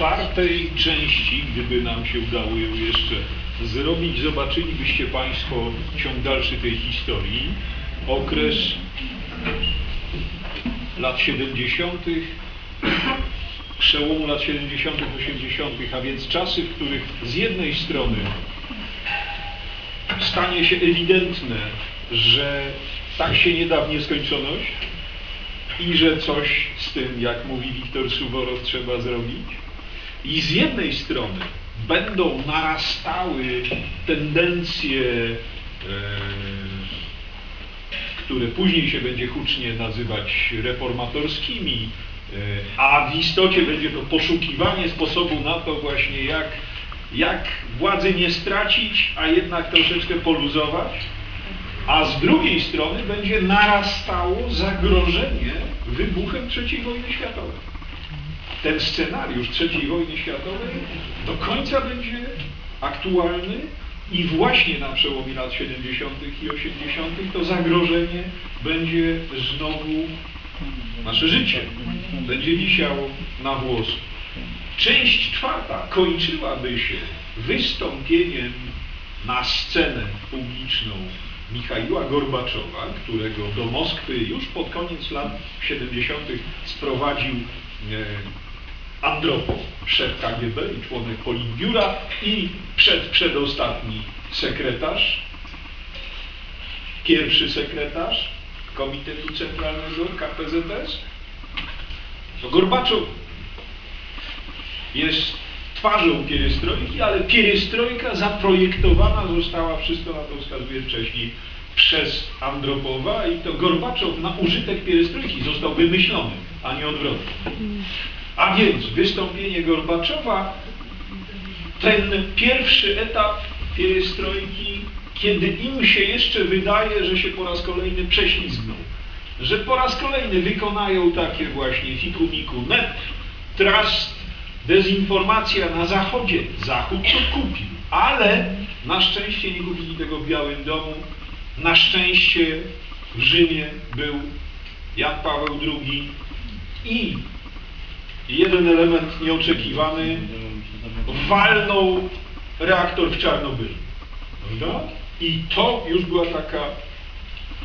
czwartej części, gdyby nam się udało ją jeszcze zrobić, zobaczylibyście Państwo ciąg dalszy tej historii. Okres lat 70., przełomu lat 70., 80., a więc czasy, w których z jednej strony stanie się ewidentne, że tak się nie da w nieskończoność i że coś z tym, jak mówi Wiktor Suworow, trzeba zrobić. I z jednej strony będą narastały tendencje, e, które później się będzie hucznie nazywać reformatorskimi, e, a w istocie będzie to poszukiwanie sposobu na to właśnie, jak, jak władzy nie stracić, a jednak troszeczkę poluzować. A z drugiej strony będzie narastało zagrożenie wybuchem III wojny światowej. Ten scenariusz III wojny światowej do końca będzie aktualny i właśnie na przełomie lat 70. i 80. to zagrożenie będzie znowu nasze życie, będzie wisiało na włosku. Część czwarta kończyłaby się wystąpieniem na scenę publiczną Michaiła Gorbaczowa, którego do Moskwy już pod koniec lat 70. sprowadził e, Andropow, szef KGB i członek Politbiura i przed, przedostatni sekretarz, pierwszy sekretarz Komitetu Centralnego KPZS, to Gorbaczow jest twarzą pierestrojki, ale pierestrojka zaprojektowana została, wszystko na to wskazuje wcześniej, przez Andropowa i to Gorbaczow na użytek pierestrojki został wymyślony, a nie odwrotnie. A więc wystąpienie Gorbaczowa, ten pierwszy etap pierestrojki, kiedy im się jeszcze wydaje, że się po raz kolejny prześlizgną, że po raz kolejny wykonają takie właśnie fikumiku net, trust, dezinformacja na Zachodzie. Zachód to kupił, ale na szczęście nie kupili tego w Białym Domu. Na szczęście w Rzymie był Jan Paweł II i jeden element nieoczekiwany walnął reaktor w Czarnobylu. Prawda? I to już była taka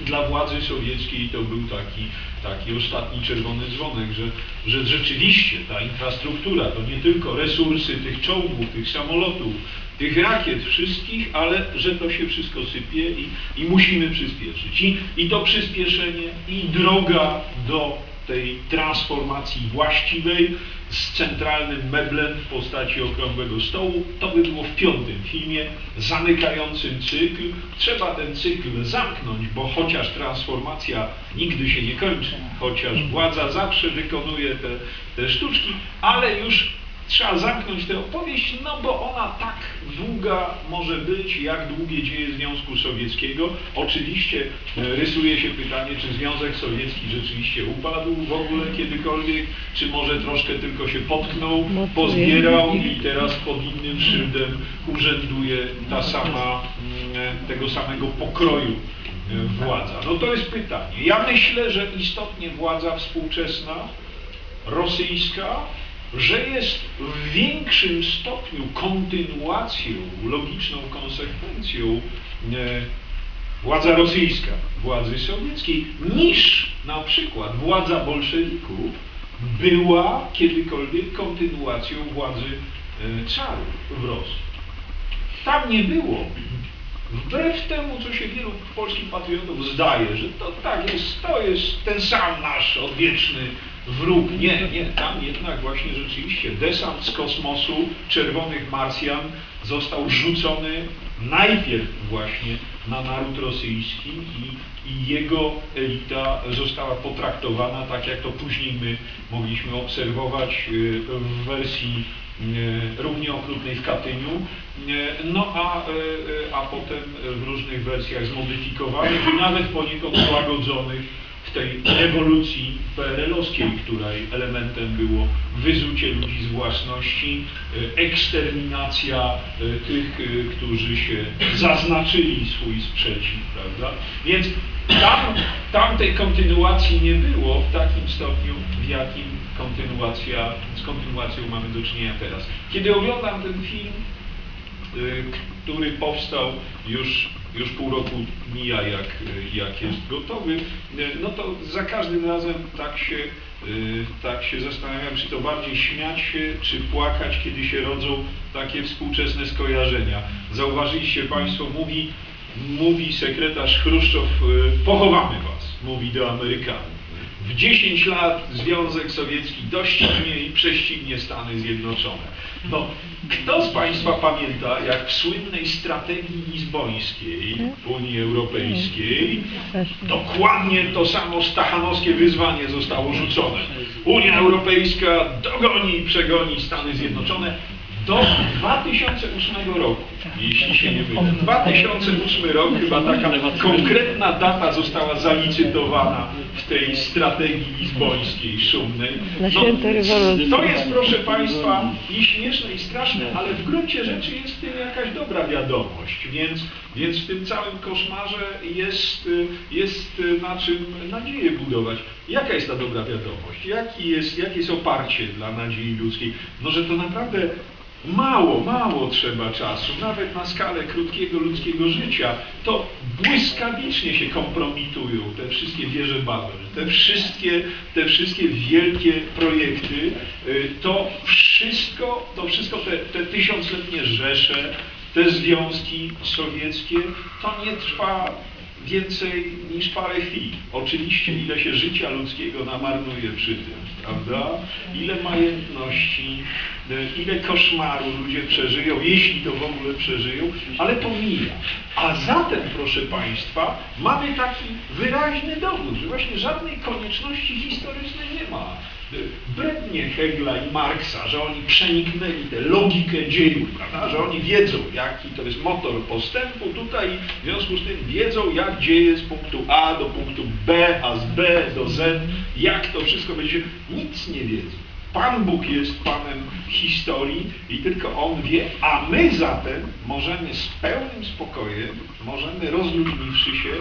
dla władzy sowieckiej to był taki, taki ostatni czerwony dzwonek, że, że rzeczywiście ta infrastruktura to nie tylko resursy tych czołgów, tych samolotów, tych rakiet wszystkich, ale że to się wszystko sypie i, i musimy przyspieszyć. I, I to przyspieszenie i droga do tej transformacji właściwej z centralnym meblem w postaci okrągłego stołu. To by było w piątym filmie, zamykającym cykl. Trzeba ten cykl zamknąć, bo chociaż transformacja nigdy się nie kończy, chociaż władza zawsze wykonuje te, te sztuczki, ale już trzeba zamknąć tę opowieść, no bo ona tak długa może być, jak długie dzieje Związku Sowieckiego. Oczywiście e, rysuje się pytanie, czy Związek Sowiecki rzeczywiście upadł w ogóle kiedykolwiek, czy może troszkę tylko się potknął, pozbierał i teraz pod innym szyldem urzęduje ta sama, mm, tego samego pokroju e, władza. No to jest pytanie. Ja myślę, że istotnie władza współczesna, rosyjska, że jest w większym stopniu kontynuacją, logiczną konsekwencją e, władza rosyjska, władzy sowieckiej, niż na przykład władza bolszewików była kiedykolwiek kontynuacją władzy e, carów w Rosji. Tam nie było, wbrew temu, co się wielu polskich patriotów zdaje, że to tak jest, to jest ten sam nasz odwieczny wróg. Nie, nie, tam jednak właśnie rzeczywiście desant z kosmosu czerwonych Marsjan został rzucony najpierw właśnie na naród rosyjski i, i jego elita została potraktowana tak, jak to później my mogliśmy obserwować y, w wersji y, równie okrutnej w Katyniu, y, no a, a potem w różnych wersjach zmodyfikowanych i nawet poniekąd złagodzonych tej rewolucji PRL-owskiej, której elementem było wyzucie ludzi z własności, e, eksterminacja e, tych, e, którzy się zaznaczyli swój sprzeciw, prawda? Więc tam, tej kontynuacji nie było w takim stopniu, w jakim kontynuacja, z kontynuacją mamy do czynienia teraz. Kiedy oglądam ten film, który powstał już, już pół roku mija jak, jak jest gotowy, no to za każdym razem tak się, y, tak się zastanawiam, czy to bardziej śmiać się, czy płakać, kiedy się rodzą takie współczesne skojarzenia. Zauważyliście Państwo, mówi, mówi sekretarz Chruszczow, y, pochowamy Was, mówi do Amerykanów. W 10 lat Związek Sowiecki doścignie i prześcignie Stany Zjednoczone. No, kto z Państwa pamięta, jak w słynnej strategii lizbońskiej Unii Europejskiej dokładnie to samo stachanowskie wyzwanie zostało rzucone. Unia Europejska dogoni i przegoni Stany Zjednoczone do 2008 roku, jeśli się nie mylę. 2008 rok chyba taka konkretna data została zalicytowana w tej strategii lizbońskiej szumnej. Na rewolucji. To jest, proszę Państwa, i śmieszne, i straszne, ale w gruncie rzeczy jest w tym jakaś dobra wiadomość, więc, więc w tym całym koszmarze jest, jest na czym nadzieję budować. Jaka jest ta dobra wiadomość? Jaki jest, jakie jest oparcie dla nadziei ludzkiej? No, że to naprawdę mało, mało trzeba czasu, nawet na skalę krótkiego ludzkiego życia, to błyskawicznie się kompromitują te wszystkie wieże Babel, te wszystkie, te wszystkie wielkie projekty, y, to wszystko, to wszystko te, te tysiącletnie rzesze, te związki sowieckie, to nie trwa więcej niż parę chwil. Oczywiście ile się życia ludzkiego namarnuje przy tym, prawda? Ile majętności, e, ile koszmaru ludzie przeżyją, jeśli to w ogóle przeżyją, ale to mija. A zatem, proszę Państwa, mamy taki wyraźny dowód, że właśnie żadnej konieczności historycznej nie ma. E, Brednie Hegla i Marksa, że oni przeniknęli tę logikę dziejów, prawda? że oni wiedzą, jaki to jest motor postępu tutaj, w związku z tym wiedzą, jak dzieje z punktu A do punktu B, a z B do Z, jak to wszystko będzie. Nic nie wiedzą. Pan Bóg jest Panem historii i tylko On wie, a my zatem możemy z pełnym spokojem, możemy rozluźniwszy się,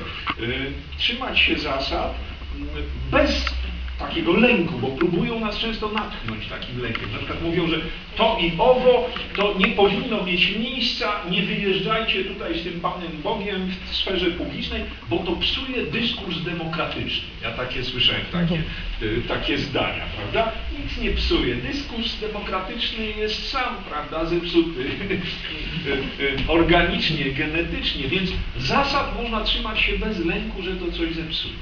y, trzymać się zasad y, bez takiego lęku, bo próbują nas często natchnąć takim lękiem. Na przykład mówią, że to i owo to nie powinno mieć miejsca, nie wyjeżdżajcie tutaj z tym Panem Bogiem w sferze publicznej, bo to psuje dyskurs demokratyczny. Ja takie słyszałem, takie, y, takie zdania, prawda? Nic nie psuje. Dyskurs demokratyczny jest sam, prawda, zepsuty y, y, organicznie, genetycznie, więc zasad można trzymać się bez lęku, że to coś zepsuje.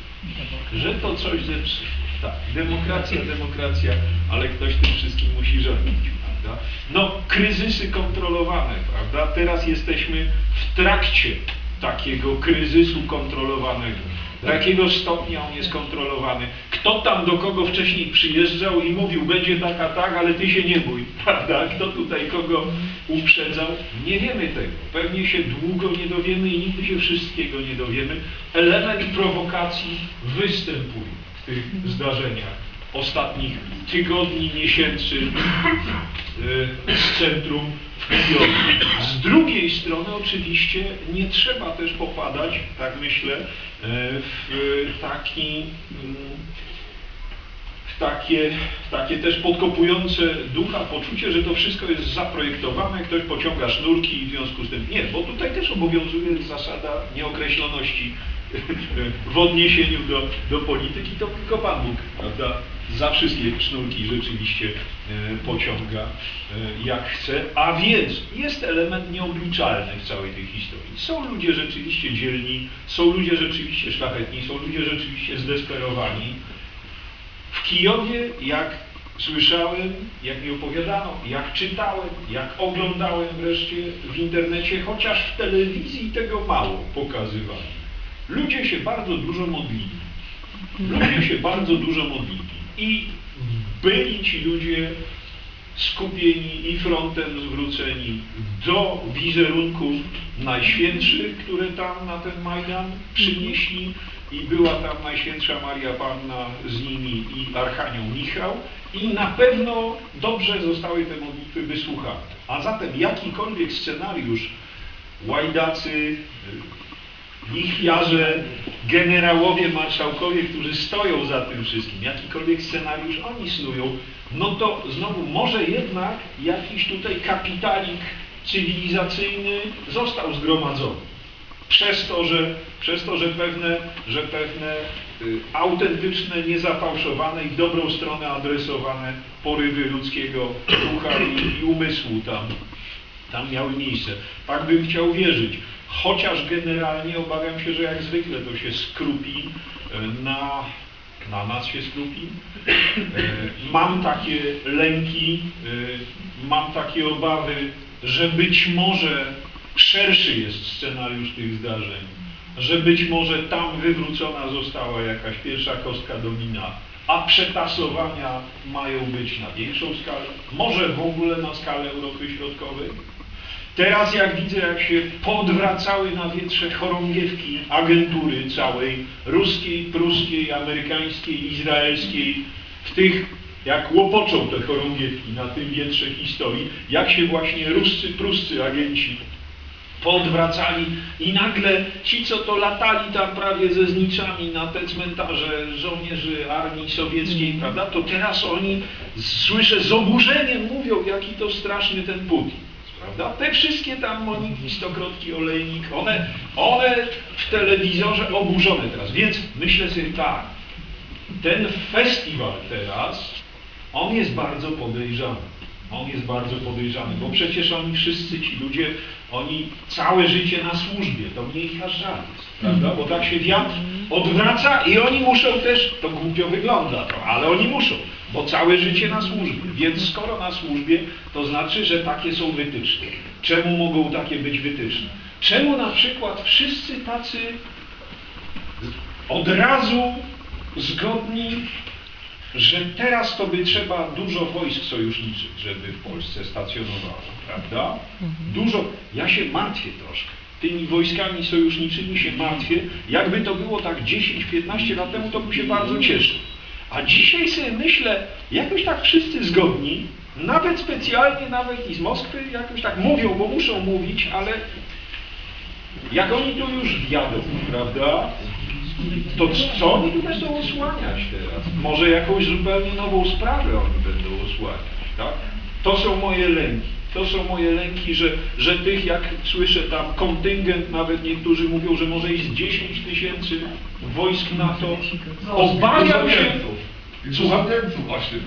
Że to coś zepsuje. Tak, demokracja, demokracja, ale ktoś tym wszystkim musi rządzić, prawda? No, kryzysy kontrolowane, prawda? Teraz jesteśmy w trakcie takiego kryzysu kontrolowanego. Do jakiego stopnia on jest kontrolowany? Kto tam do kogo wcześniej przyjeżdżał i mówił, będzie tak, a tak, ale ty się nie bój, prawda? Kto tutaj kogo uprzedzał? Nie wiemy tego. Pewnie się długo nie dowiemy i nigdy się wszystkiego nie dowiemy. Element prowokacji występuje tych zdarzeniach ostatnich tygodni, miesięcy y, z centrum w Kijowie. Z drugiej strony oczywiście nie trzeba też popadać, tak myślę, y, w taki mm, takie, takie też podkopujące ducha poczucie, że to wszystko jest zaprojektowane, ktoś pociąga sznurki i w związku z tym nie, bo tutaj też obowiązuje zasada nieokreśloności w odniesieniu do, do polityki, to tylko Pan Bóg, prawda, za wszystkie sznurki rzeczywiście e, pociąga e, jak chce, a więc jest element nieobliczalny w całej tej historii. Są ludzie rzeczywiście dzielni, są ludzie rzeczywiście szlachetni, są ludzie rzeczywiście zdesperowani, w Kijowie, jak słyszałem, jak mi opowiadano, jak czytałem, jak oglądałem wreszcie w internecie, chociaż w telewizji tego mało pokazywali. Ludzie się bardzo dużo modlili. Ludzie się bardzo dużo modlili. I byli ci ludzie skupieni i frontem zwróceni do wizerunków najświętszych, które tam na ten Majdan przynieśli i była tam Najświętsza Maria Panna z nimi i Archanioł Michał i na pewno dobrze zostały te modlitwy wysłuchane. A zatem jakikolwiek scenariusz łajdacy, lichwiarze, generałowie, marszałkowie, którzy stoją za tym wszystkim, jakikolwiek scenariusz oni snują, no to znowu może jednak jakiś tutaj kapitalik cywilizacyjny został zgromadzony. Przez to, że, przez to, że pewne, że pewne y, autentyczne, niezafałszowane i w dobrą stronę adresowane porywy ludzkiego ducha i, i umysłu tam, tam miały miejsce. Tak bym chciał wierzyć. Chociaż generalnie obawiam się, że jak zwykle to się skrupi y, na, na nas się skrupi. Y, Mam takie lęki, y, mam takie obawy, że być może szerszy jest scenariusz tych zdarzeń, że być może tam wywrócona została jakaś pierwsza kostka domina, a przetasowania mają być na większą skalę, może w ogóle na skalę Europy Środkowej. Teraz jak widzę, jak się podwracały na wietrze chorągiewki agentury całej, ruskiej, pruskiej, amerykańskiej, izraelskiej, w tych, jak łopoczą te chorągiewki na tym wietrze historii, jak się właśnie ruscy, pruscy agenci poodwracali i nagle ci, co to latali tam prawie ze zniczami na te cmentarze żołnierzy armii sowieckiej, prawda, to teraz oni, słyszę, z oburzeniem mówią, jaki to straszny ten Putin. Prawda? Te wszystkie tam Moniki, Stokrotki, Olejnik, one, one w telewizorze oburzone teraz. Więc myślę sobie tak, ten festiwal teraz, on jest bardzo podejrzany. On jest bardzo podejrzany, bo przecież oni wszyscy ci ludzie, oni całe życie na służbie, to nie ich aż żal prawda? Bo tak się wiatr odwraca i oni muszą też, to głupio wygląda to, ale oni muszą, bo całe życie na służbie. Więc skoro na służbie, to znaczy, że takie są wytyczne. Czemu mogą takie być wytyczne? Czemu na przykład wszyscy tacy od razu zgodni że teraz to by trzeba dużo wojsk sojuszniczych, żeby w Polsce stacjonowało, prawda? Dużo. Ja się martwię troszkę. Tymi wojskami sojuszniczymi się martwię. Jakby to było tak 10-15 lat temu, to bym się bardzo cieszył. A dzisiaj sobie myślę, jakoś tak wszyscy zgodni, nawet specjalnie, nawet i z Moskwy, jakoś tak mówią, bo muszą mówić, ale jak oni tu już wjadą, prawda? To co oni tu będą osłaniać teraz? Może jakąś zupełnie nową sprawę oni będą osłaniać, tak? To są moje lęki. To są moje lęki, że, że tych, jak słyszę tam, kontyngent, nawet niektórzy mówią, że może jest 10 tysięcy wojsk NATO. Obawiam się... Słucham Niemców właśnie,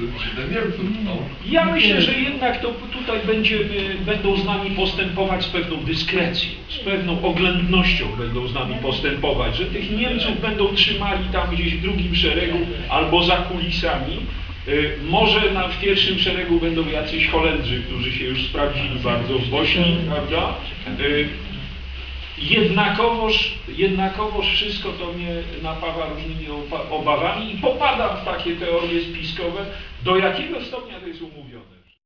Niemców. No. Ja myślę, że jednak to tutaj będziemy, będą z nami postępować z pewną dyskrecją, z pewną oględnością będą z nami postępować, że tych Niemców będą trzymali tam gdzieś w drugim szeregu albo za kulisami. Y, Może na, w pierwszym szeregu będą jacyś Holendrzy, którzy się już sprawdzili bardzo w Bośni, prawda? Y, Jednakowoż, jednakowoż wszystko to mnie napawa różnymi obawami i popadam w takie teorie spiskowe, do jakiego stopnia to jest umówione.